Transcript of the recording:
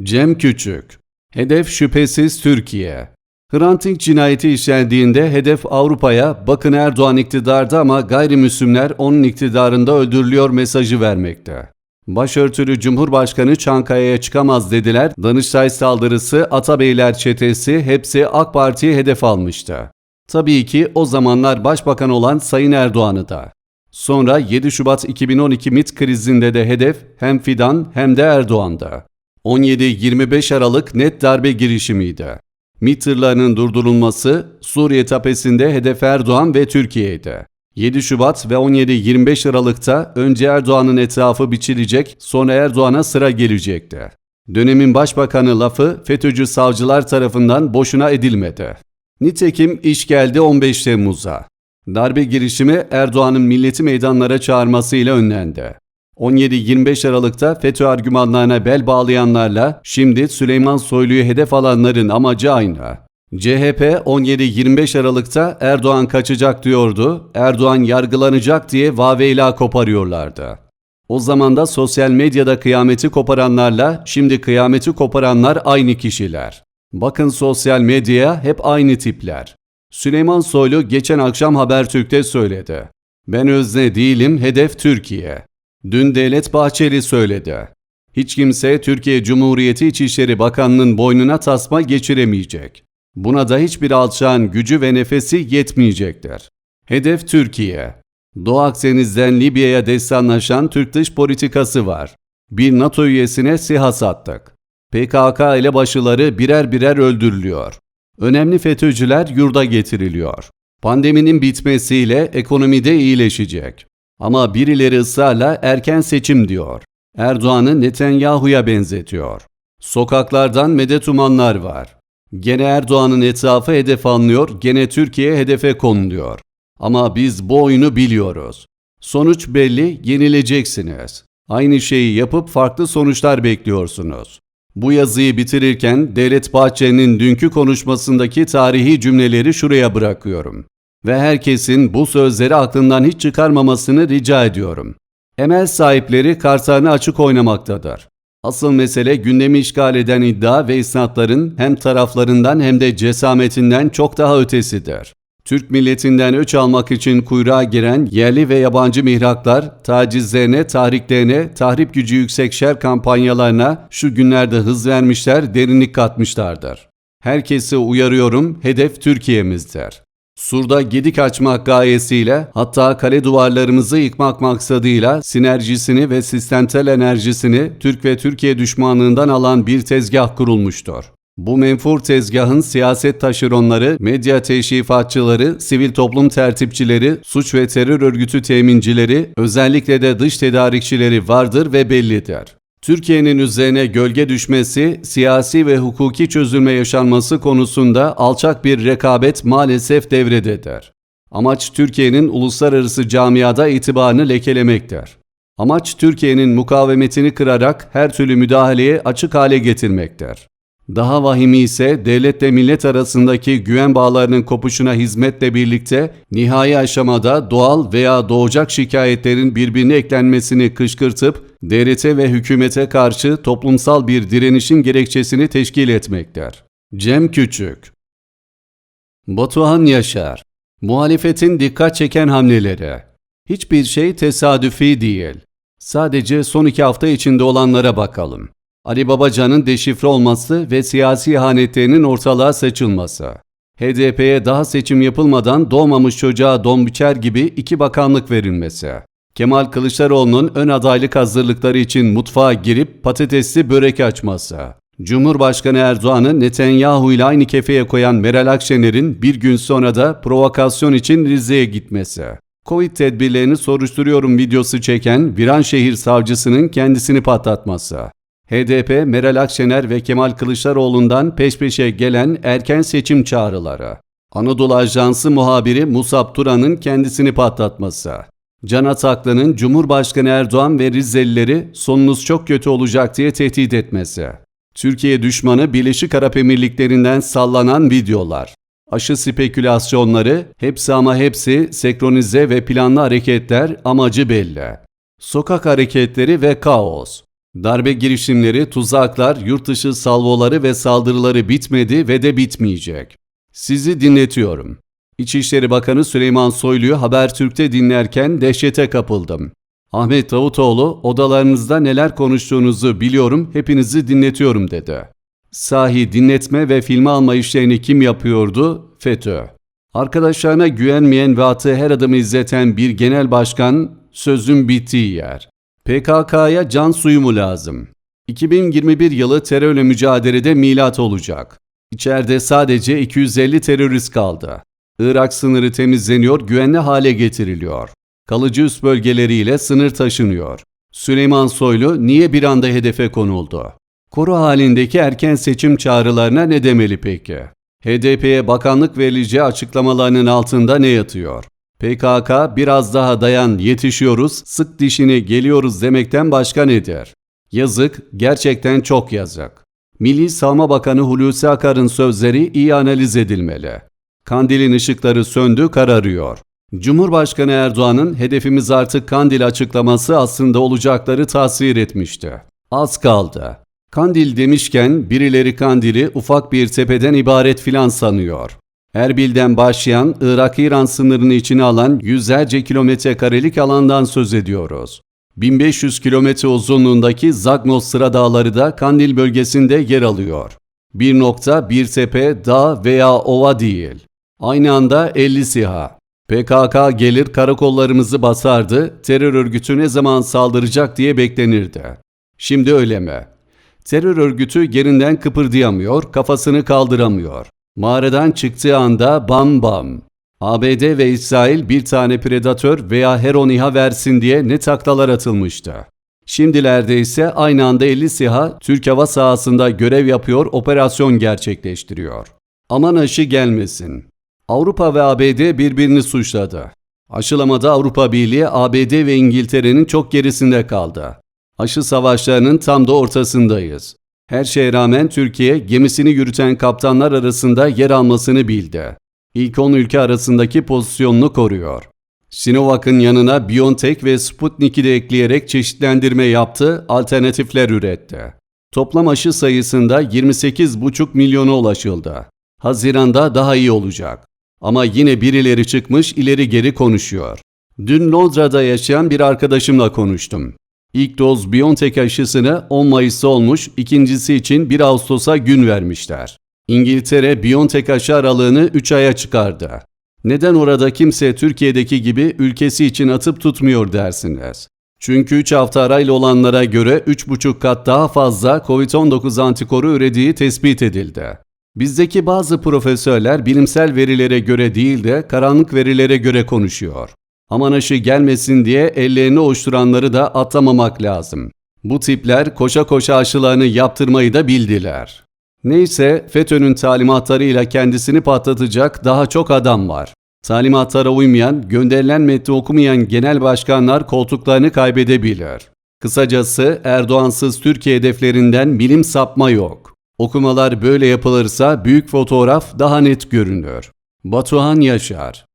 Cem Küçük Hedef şüphesiz Türkiye. Hrant cinayeti işlendiğinde hedef Avrupa'ya bakın Erdoğan iktidarda ama gayrimüslimler onun iktidarında öldürülüyor mesajı vermekte. Başörtülü Cumhurbaşkanı Çankaya'ya çıkamaz dediler. Danıştay saldırısı, Atabeyler çetesi hepsi AK Parti'ye hedef almıştı. Tabii ki o zamanlar başbakan olan Sayın Erdoğan'ı da. Sonra 7 Şubat 2012 MİT krizinde de hedef hem Fidan hem de Erdoğan'da. 17-25 Aralık net darbe girişimiydi. MİT durdurulması Suriye tepesinde hedef Erdoğan ve Türkiye'ydi. 7 Şubat ve 17-25 Aralık'ta önce Erdoğan'ın etrafı biçilecek, sonra Erdoğan'a sıra gelecekti. Dönemin başbakanı lafı FETÖ'cü savcılar tarafından boşuna edilmedi. Nitekim iş geldi 15 Temmuz'a. Darbe girişimi Erdoğan'ın milleti meydanlara çağırmasıyla önlendi. 17-25 Aralık'ta FETÖ argümanlarına bel bağlayanlarla şimdi Süleyman Soylu'yu hedef alanların amacı aynı. CHP 17-25 Aralık'ta Erdoğan kaçacak diyordu, Erdoğan yargılanacak diye vaveyla koparıyorlardı. O zaman da sosyal medyada kıyameti koparanlarla şimdi kıyameti koparanlar aynı kişiler. Bakın sosyal medyaya hep aynı tipler. Süleyman Soylu geçen akşam Habertürk'te söyledi. Ben özne değilim, hedef Türkiye. Dün Devlet Bahçeli söyledi. Hiç kimse Türkiye Cumhuriyeti İçişleri Bakanı'nın boynuna tasma geçiremeyecek. Buna da hiçbir alçağın gücü ve nefesi yetmeyecektir. Hedef Türkiye. Doğu Akdeniz'den Libya'ya destanlaşan Türk dış politikası var. Bir NATO üyesine SİHA sattık. PKK elebaşıları birer birer öldürülüyor. Önemli FETÖ'cüler yurda getiriliyor. Pandeminin bitmesiyle ekonomide iyileşecek. Ama birileri ısrarla erken seçim diyor. Erdoğan'ı Netanyahu'ya benzetiyor. Sokaklardan medet umanlar var. Gene Erdoğan'ın etrafı hedef alınıyor, gene Türkiye hedefe konuluyor. Ama biz bu oyunu biliyoruz. Sonuç belli, yenileceksiniz. Aynı şeyi yapıp farklı sonuçlar bekliyorsunuz. Bu yazıyı bitirirken Devlet Bahçeli'nin dünkü konuşmasındaki tarihi cümleleri şuraya bırakıyorum. Ve herkesin bu sözleri aklından hiç çıkarmamasını rica ediyorum. Emel sahipleri kartlarını açık oynamaktadır. Asıl mesele gündemi işgal eden iddia ve isnatların hem taraflarından hem de cesametinden çok daha ötesidir. Türk milletinden öç almak için kuyruğa giren yerli ve yabancı mihraklar, tacizlerine, tahriklerine, tahrip gücü yüksek şer kampanyalarına şu günlerde hız vermişler, derinlik katmışlardır. Herkesi uyarıyorum, hedef Türkiye'mizdir. Surda gedik açmak gayesiyle hatta kale duvarlarımızı yıkmak maksadıyla sinerjisini ve sistemsel enerjisini Türk ve Türkiye düşmanlığından alan bir tezgah kurulmuştur. Bu menfur tezgahın siyaset taşeronları, medya teşrifatçıları, sivil toplum tertipçileri, suç ve terör örgütü temincileri, özellikle de dış tedarikçileri vardır ve bellidir. Türkiye'nin üzerine gölge düşmesi, siyasi ve hukuki çözülme yaşanması konusunda alçak bir rekabet maalesef devrededir. Amaç Türkiye'nin uluslararası camiada itibarını lekelemektir. Amaç Türkiye'nin mukavemetini kırarak her türlü müdahaleye açık hale getirmektir. Daha vahimi ise devletle millet arasındaki güven bağlarının kopuşuna hizmetle birlikte nihai aşamada doğal veya doğacak şikayetlerin birbirine eklenmesini kışkırtıp devlete ve hükümete karşı toplumsal bir direnişin gerekçesini teşkil etmektir. Cem Küçük Batuhan Yaşar Muhalefetin dikkat çeken hamleleri Hiçbir şey tesadüfi değil. Sadece son iki hafta içinde olanlara bakalım. Ali Babacan'ın deşifre olması ve siyasi ihanetlerinin ortalığa saçılması. HDP'ye daha seçim yapılmadan doğmamış çocuğa don biçer gibi iki bakanlık verilmesi. Kemal Kılıçdaroğlu'nun ön adaylık hazırlıkları için mutfağa girip patatesli börek açması. Cumhurbaşkanı Erdoğan'ı Netanyahu ile aynı kefeye koyan Meral Akşener'in bir gün sonra da provokasyon için Rize'ye gitmesi. Covid tedbirlerini soruşturuyorum videosu çeken Viranşehir savcısının kendisini patlatması. HDP, Meral Akşener ve Kemal Kılıçdaroğlu'ndan peş peşe gelen erken seçim çağrıları. Anadolu Ajansı muhabiri Musab Turan'ın kendisini patlatması. Can Ataklı'nın Cumhurbaşkanı Erdoğan ve Rizelileri sonunuz çok kötü olacak diye tehdit etmesi. Türkiye düşmanı Birleşik Arap Emirlikleri'nden sallanan videolar. Aşı spekülasyonları, hepsi ama hepsi senkronize ve planlı hareketler amacı belli. Sokak hareketleri ve kaos. Darbe girişimleri, tuzaklar, yurt dışı salvoları ve saldırıları bitmedi ve de bitmeyecek. Sizi dinletiyorum. İçişleri Bakanı Süleyman Soylu'yu Habertürk'te dinlerken dehşete kapıldım. Ahmet Davutoğlu, odalarınızda neler konuştuğunuzu biliyorum, hepinizi dinletiyorum dedi. Sahi dinletme ve filme alma işlerini kim yapıyordu? FETÖ. Arkadaşlarına güvenmeyen ve attığı her adımı izleten bir genel başkan sözün bittiği yer. PKK'ya can suyu mu lazım? 2021 yılı terörle mücadelede milat olacak. İçeride sadece 250 terörist kaldı. Irak sınırı temizleniyor, güvenli hale getiriliyor. Kalıcı üst bölgeleriyle sınır taşınıyor. Süleyman Soylu niye bir anda hedefe konuldu? Koru halindeki erken seçim çağrılarına ne demeli peki? HDP'ye bakanlık verileceği açıklamalarının altında ne yatıyor? PKK biraz daha dayan yetişiyoruz, sık dişini geliyoruz demekten başka nedir? Yazık, gerçekten çok yazık. Milli Savunma Bakanı Hulusi Akar'ın sözleri iyi analiz edilmeli. Kandilin ışıkları söndü, kararıyor. Cumhurbaşkanı Erdoğan'ın hedefimiz artık Kandil açıklaması aslında olacakları tasvir etmişti. Az kaldı. Kandil demişken birileri Kandil'i ufak bir tepeden ibaret filan sanıyor. Erbil'den başlayan Irak-İran sınırını içine alan yüzlerce kilometre karelik alandan söz ediyoruz. 1500 kilometre uzunluğundaki Zagnos sıra dağları da Kandil bölgesinde yer alıyor. Bir nokta bir tepe, dağ veya ova değil. Aynı anda 50 siha. PKK gelir karakollarımızı basardı, terör örgütü ne zaman saldıracak diye beklenirdi. Şimdi öyle mi? Terör örgütü yerinden kıpırdayamıyor, kafasını kaldıramıyor. Mağaradan çıktığı anda bam bam. ABD ve İsrail bir tane predatör veya Heron İHA versin diye ne taklalar atılmıştı. Şimdilerde ise aynı anda 50 SİHA Türk hava sahasında görev yapıyor, operasyon gerçekleştiriyor. Aman aşı gelmesin. Avrupa ve ABD birbirini suçladı. Aşılamada Avrupa Birliği, ABD ve İngiltere'nin çok gerisinde kaldı. Aşı savaşlarının tam da ortasındayız. Her şeye rağmen Türkiye gemisini yürüten kaptanlar arasında yer almasını bildi. İlk 10 ülke arasındaki pozisyonunu koruyor. Sinovac'ın yanına BioNTech ve Sputnik'i de ekleyerek çeşitlendirme yaptı, alternatifler üretti. Toplam aşı sayısında 28,5 milyona ulaşıldı. Haziranda daha iyi olacak. Ama yine birileri çıkmış ileri geri konuşuyor. Dün Londra'da yaşayan bir arkadaşımla konuştum. İlk doz BioNTech aşısını 10 Mayıs'ta olmuş, ikincisi için 1 Ağustos'a gün vermişler. İngiltere BioNTech aşı aralığını 3 aya çıkardı. Neden orada kimse Türkiye'deki gibi ülkesi için atıp tutmuyor dersiniz? Çünkü 3 hafta arayla olanlara göre 3,5 kat daha fazla COVID-19 antikoru ürediği tespit edildi. Bizdeki bazı profesörler bilimsel verilere göre değil de karanlık verilere göre konuşuyor. Aman aşı gelmesin diye ellerini oluşturanları da atlamamak lazım. Bu tipler koşa koşa aşılarını yaptırmayı da bildiler. Neyse FETÖ'nün talimatlarıyla kendisini patlatacak daha çok adam var. Talimatlara uymayan, gönderilen metni okumayan genel başkanlar koltuklarını kaybedebilir. Kısacası Erdoğansız Türkiye hedeflerinden bilim sapma yok. Okumalar böyle yapılırsa büyük fotoğraf daha net görünür. Batuhan Yaşar